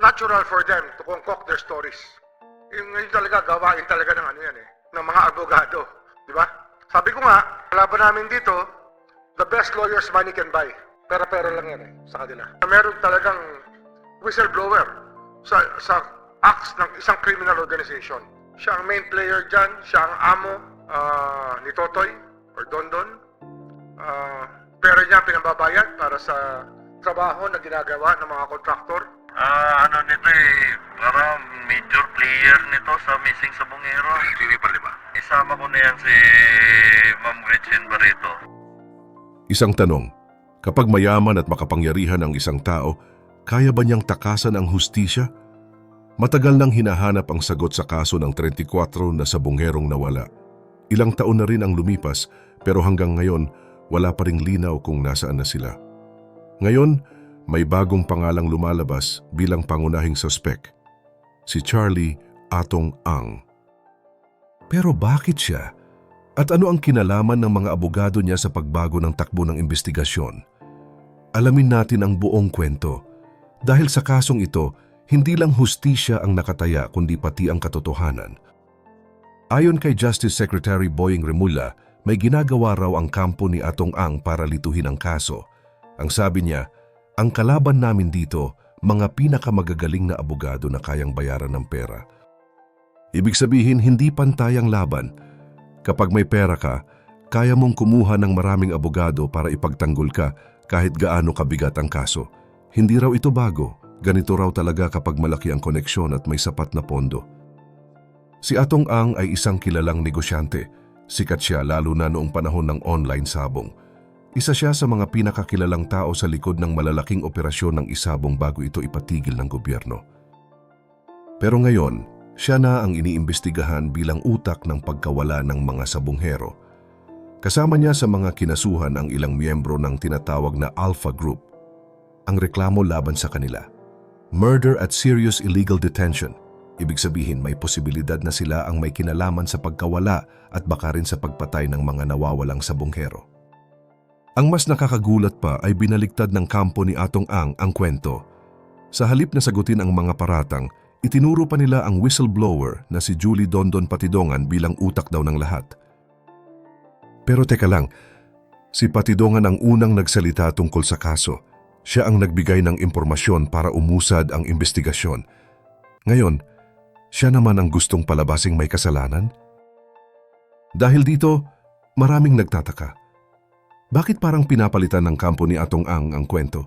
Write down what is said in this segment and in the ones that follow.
natural for them to concoct their stories. Yung yun talaga, gawain talaga ng ano yan eh, ng mga abogado. Di ba? Sabi ko nga, laban namin dito, the best lawyers money can buy. Pera-pera lang yan eh, sa kanila. Meron talagang whistleblower sa, sa acts ng isang criminal organization. Siya ang main player dyan, siya ang amo ah, ni Totoy or Dondon. Ah, pera niya pinababayad para sa trabaho na ginagawa ng mga kontraktor. Ah, ano nito eh, parang major player nito sa Missing sa Bungero. Sino pa lima? Isama ko na yan si Ma'am Gretchen Barreto. Isang tanong, kapag mayaman at makapangyarihan ang isang tao, kaya ba niyang takasan ang hustisya? Matagal nang hinahanap ang sagot sa kaso ng 34 na sabungherong nawala. Ilang taon na rin ang lumipas pero hanggang ngayon wala pa ring linaw kung nasaan na sila. Ngayon, may bagong pangalang lumalabas bilang pangunahing sospek. Si Charlie Atong Ang. Pero bakit siya? At ano ang kinalaman ng mga abogado niya sa pagbago ng takbo ng investigasyon? Alamin natin ang buong kwento. Dahil sa kasong ito, hindi lang hustisya ang nakataya kundi pati ang katotohanan. Ayon kay Justice Secretary Boying Remulla, may ginagawa raw ang kampo ni Atong Ang para lituhin ang kaso. Ang sabi niya, ang kalaban namin dito, mga pinakamagagaling na abogado na kayang bayaran ng pera. Ibig sabihin, hindi pantay ang laban. Kapag may pera ka, kaya mong kumuha ng maraming abogado para ipagtanggol ka kahit gaano kabigat ang kaso. Hindi raw ito bago. Ganito raw talaga kapag malaki ang koneksyon at may sapat na pondo. Si Atong Ang ay isang kilalang negosyante. Sikat siya lalo na noong panahon ng online sabong. Isa siya sa mga pinakakilalang tao sa likod ng malalaking operasyon ng isabong bago ito ipatigil ng gobyerno. Pero ngayon, siya na ang iniimbestigahan bilang utak ng pagkawala ng mga sabonghero. Kasama niya sa mga kinasuhan ang ilang miyembro ng tinatawag na Alpha Group. Ang reklamo laban sa kanila. Murder at serious illegal detention. Ibig sabihin may posibilidad na sila ang may kinalaman sa pagkawala at baka rin sa pagpatay ng mga nawawalang sabonghero. Ang mas nakakagulat pa ay binaligtad ng kampo ni Atong Ang ang kwento. Sa halip na sagutin ang mga paratang, itinuro pa nila ang whistleblower na si Julie Dondon Patidongan bilang utak daw ng lahat. Pero teka lang, si Patidongan ang unang nagsalita tungkol sa kaso. Siya ang nagbigay ng impormasyon para umusad ang investigasyon. Ngayon, siya naman ang gustong palabasing may kasalanan? Dahil dito, maraming nagtataka. Bakit parang pinapalitan ng kampo ni Atong Ang ang kwento?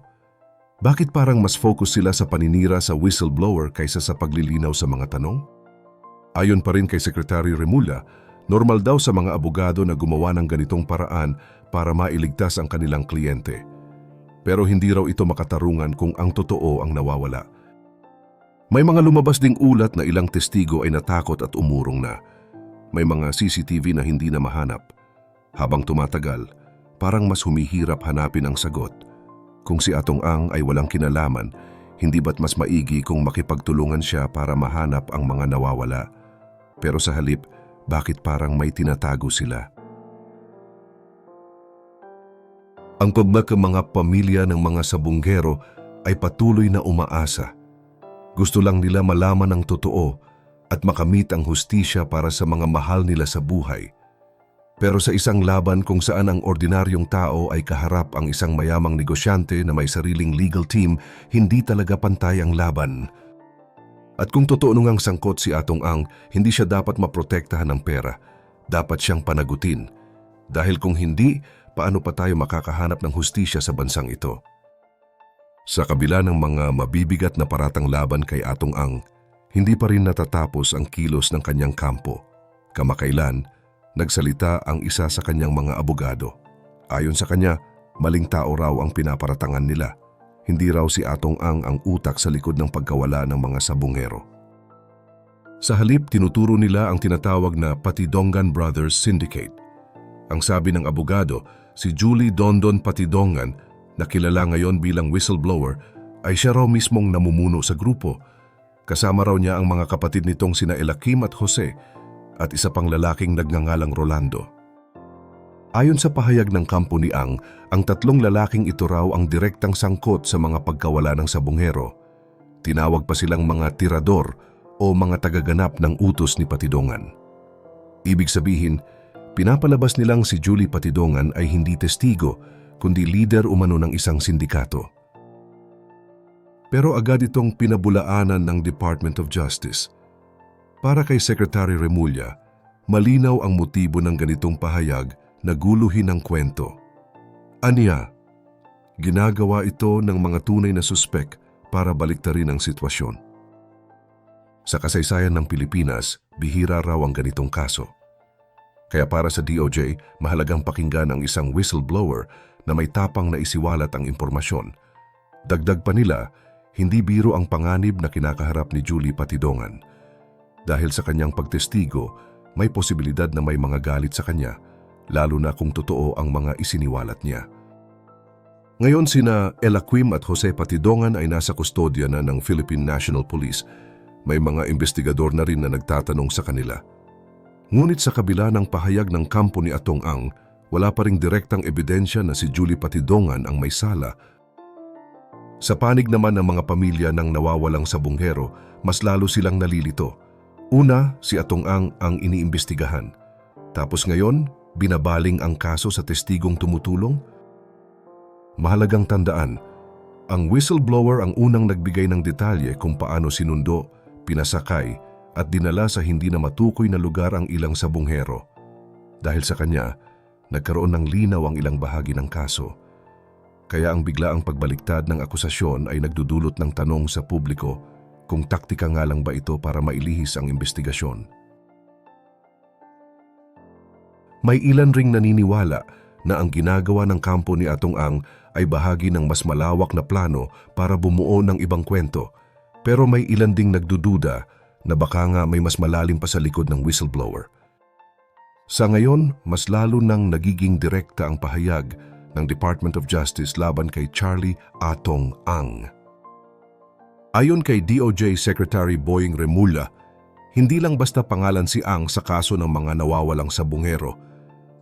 Bakit parang mas focus sila sa paninira sa whistleblower kaysa sa paglilinaw sa mga tanong? Ayon pa rin kay Secretary Remulla, normal daw sa mga abogado na gumawa ng ganitong paraan para mailigtas ang kanilang kliyente. Pero hindi raw ito makatarungan kung ang totoo ang nawawala. May mga lumabas ding ulat na ilang testigo ay natakot at umurong na. May mga CCTV na hindi na mahanap. Habang tumatagal, parang mas humihirap hanapin ang sagot. Kung si Atong Ang ay walang kinalaman, hindi ba't mas maigi kung makipagtulungan siya para mahanap ang mga nawawala? Pero sa halip, bakit parang may tinatago sila? Ang pagmaka mga pamilya ng mga sabunggero ay patuloy na umaasa. Gusto lang nila malaman ang totoo at makamit ang hustisya para sa mga mahal nila sa buhay. Pero sa isang laban kung saan ang ordinaryong tao ay kaharap ang isang mayamang negosyante na may sariling legal team, hindi talaga pantay ang laban. At kung totoo nung sangkot si Atong Ang, hindi siya dapat maprotektahan ng pera. Dapat siyang panagutin. Dahil kung hindi, paano pa tayo makakahanap ng hustisya sa bansang ito? Sa kabila ng mga mabibigat na paratang laban kay Atong Ang, hindi pa rin natatapos ang kilos ng kanyang kampo. Kamakailan, nagsalita ang isa sa kanyang mga abogado. Ayon sa kanya, maling tao raw ang pinaparatangan nila. Hindi raw si Atong Ang ang utak sa likod ng pagkawala ng mga sabungero. Sa halip, tinuturo nila ang tinatawag na Patidongan Brothers Syndicate. Ang sabi ng abogado, si Julie Dondon Patidongan, na kilala ngayon bilang whistleblower, ay siya raw mismong namumuno sa grupo. Kasama raw niya ang mga kapatid nitong sina Elakim at Jose at isa pang lalaking nagngangalang Rolando. Ayon sa pahayag ng kampo ni Ang, ang tatlong lalaking ito raw ang direktang sangkot sa mga pagkawala ng sabungero. Tinawag pa silang mga tirador o mga tagaganap ng utos ni Patidongan. Ibig sabihin, pinapalabas nilang si Julie Patidongan ay hindi testigo kundi leader umano ng isang sindikato. Pero agad itong pinabulaanan ng Department of Justice. Para kay Secretary Remulla, malinaw ang motibo ng ganitong pahayag na guluhin ang kwento. Aniya, ginagawa ito ng mga tunay na suspek para baliktarin ang sitwasyon. Sa kasaysayan ng Pilipinas, bihira raw ang ganitong kaso. Kaya para sa DOJ, mahalagang pakinggan ang isang whistleblower na may tapang na isiwalat ang impormasyon. Dagdag pa nila, hindi biro ang panganib na kinakaharap ni Julie Patidongan. Dahil sa kanyang pagtestigo, may posibilidad na may mga galit sa kanya, lalo na kung totoo ang mga isiniwalat niya. Ngayon sina Elaquim at Jose Patidongan ay nasa kustodya na ng Philippine National Police. May mga investigador na rin na nagtatanong sa kanila. Ngunit sa kabila ng pahayag ng kampo ni Atong Ang, wala pa ring direktang ebidensya na si Julie Patidongan ang may sala. Sa panig naman ng mga pamilya ng nawawalang sabunghero, mas lalo silang nalilito. Una, si Atong Ang ang iniimbestigahan. Tapos ngayon, binabaling ang kaso sa testigong tumutulong? Mahalagang tandaan, ang whistleblower ang unang nagbigay ng detalye kung paano sinundo, pinasakay at dinala sa hindi na matukoy na lugar ang ilang sabunghero. Dahil sa kanya, nagkaroon ng linaw ang ilang bahagi ng kaso. Kaya ang biglaang pagbaliktad ng akusasyon ay nagdudulot ng tanong sa publiko kung taktika nga lang ba ito para mailihis ang investigasyon. May ilan ring naniniwala na ang ginagawa ng kampo ni Atong Ang ay bahagi ng mas malawak na plano para bumuo ng ibang kwento. Pero may ilan ding nagdududa na baka nga may mas malalim pa sa likod ng whistleblower. Sa ngayon, mas lalo nang nagiging direkta ang pahayag ng Department of Justice laban kay Charlie Atong Ang. Ayon kay DOJ Secretary Boying Remulla, hindi lang basta pangalan si Ang sa kaso ng mga nawawalang sabungero.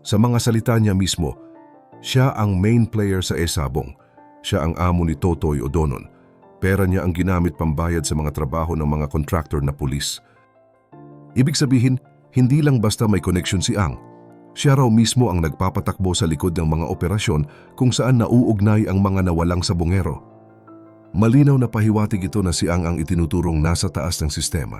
Sa mga salita niya mismo, siya ang main player sa Esabong. Siya ang amo ni Totoy Odonon. Pera niya ang ginamit pambayad sa mga trabaho ng mga contractor na pulis. Ibig sabihin, hindi lang basta may connection si Ang. Siya raw mismo ang nagpapatakbo sa likod ng mga operasyon kung saan nauugnay ang mga nawalang sabungero. Malinaw na pahiwatig ito na si Ang ang itinuturong nasa taas ng sistema.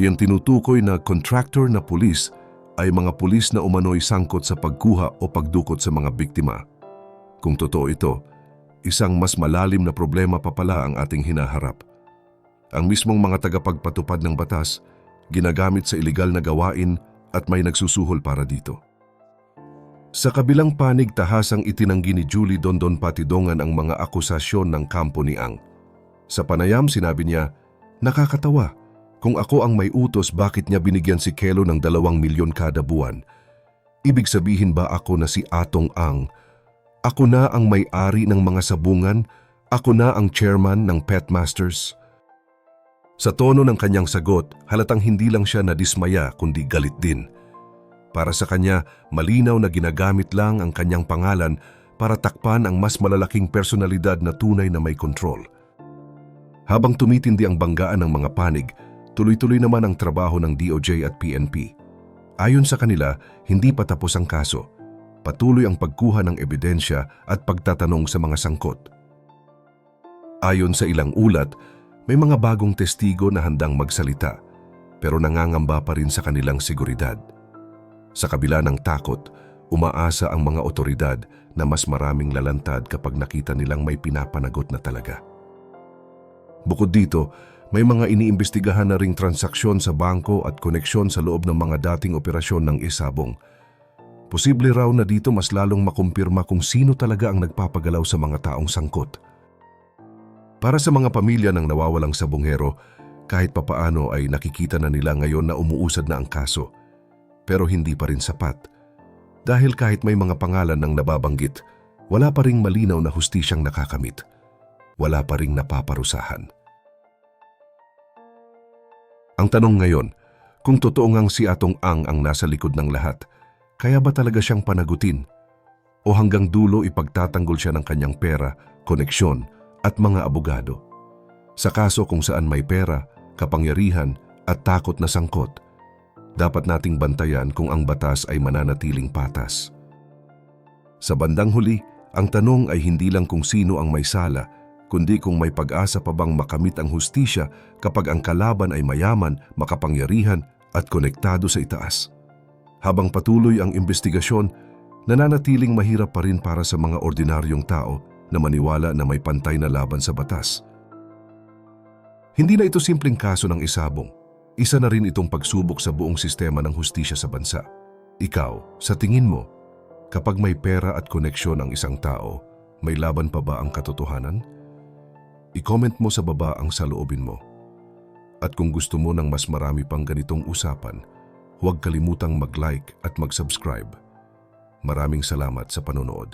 Yung tinutukoy na contractor na pulis ay mga pulis na umano'y sangkot sa pagkuha o pagdukot sa mga biktima. Kung totoo ito, isang mas malalim na problema pa pala ang ating hinaharap. Ang mismong mga tagapagpatupad ng batas, ginagamit sa ilegal na gawain at may nagsusuhol para dito. Sa kabilang panig tahasang itinanggi ni Julie Dondon Patidongan ang mga akusasyon ng kampo ni Ang. Sa panayam sinabi niya, nakakatawa, kung ako ang may utos bakit niya binigyan si Kelo ng dalawang milyon kada buwan. Ibig sabihin ba ako na si Atong Ang? Ako na ang may-ari ng mga sabungan? Ako na ang chairman ng Pet Masters? Sa tono ng kanyang sagot, halatang hindi lang siya nadismaya kundi galit din. Para sa kanya, malinaw na ginagamit lang ang kanyang pangalan para takpan ang mas malalaking personalidad na tunay na may kontrol. Habang tumitindi ang banggaan ng mga panig, tuloy-tuloy naman ang trabaho ng DOJ at PNP. Ayon sa kanila, hindi pa tapos ang kaso. Patuloy ang pagkuha ng ebidensya at pagtatanong sa mga sangkot. Ayon sa ilang ulat, may mga bagong testigo na handang magsalita pero nangangamba pa rin sa kanilang seguridad. Sa kabila ng takot, umaasa ang mga otoridad na mas maraming lalantad kapag nakita nilang may pinapanagot na talaga. Bukod dito, may mga iniimbestigahan na ring transaksyon sa bangko at koneksyon sa loob ng mga dating operasyon ng Isabong. Posible raw na dito mas lalong makumpirma kung sino talaga ang nagpapagalaw sa mga taong sangkot. Para sa mga pamilya ng nawawalang sabongero, kahit papaano ay nakikita na nila ngayon na umuusad na ang kaso. Pero hindi pa rin sapat. Dahil kahit may mga pangalan ng nababanggit, wala pa ring malinaw na hustisyang nakakamit. Wala pa ring napaparusahan. Ang tanong ngayon, kung totoo ngang si Atong Ang ang nasa likod ng lahat, kaya ba talaga siyang panagutin? O hanggang dulo ipagtatanggol siya ng kanyang pera, koneksyon at mga abogado? Sa kaso kung saan may pera, kapangyarihan at takot na sangkot, dapat nating bantayan kung ang batas ay mananatiling patas. Sa bandang huli, ang tanong ay hindi lang kung sino ang may sala, kundi kung may pag-asa pa bang makamit ang hustisya kapag ang kalaban ay mayaman, makapangyarihan at konektado sa itaas. Habang patuloy ang investigasyon, nananatiling mahirap pa rin para sa mga ordinaryong tao na maniwala na may pantay na laban sa batas. Hindi na ito simpleng kaso ng isabong. Isa na rin itong pagsubok sa buong sistema ng hustisya sa bansa. Ikaw, sa tingin mo, kapag may pera at koneksyon ang isang tao, may laban pa ba ang katotohanan? I-comment mo sa baba ang saloobin mo. At kung gusto mo ng mas marami pang ganitong usapan, huwag kalimutang mag-like at mag-subscribe. Maraming salamat sa panonood.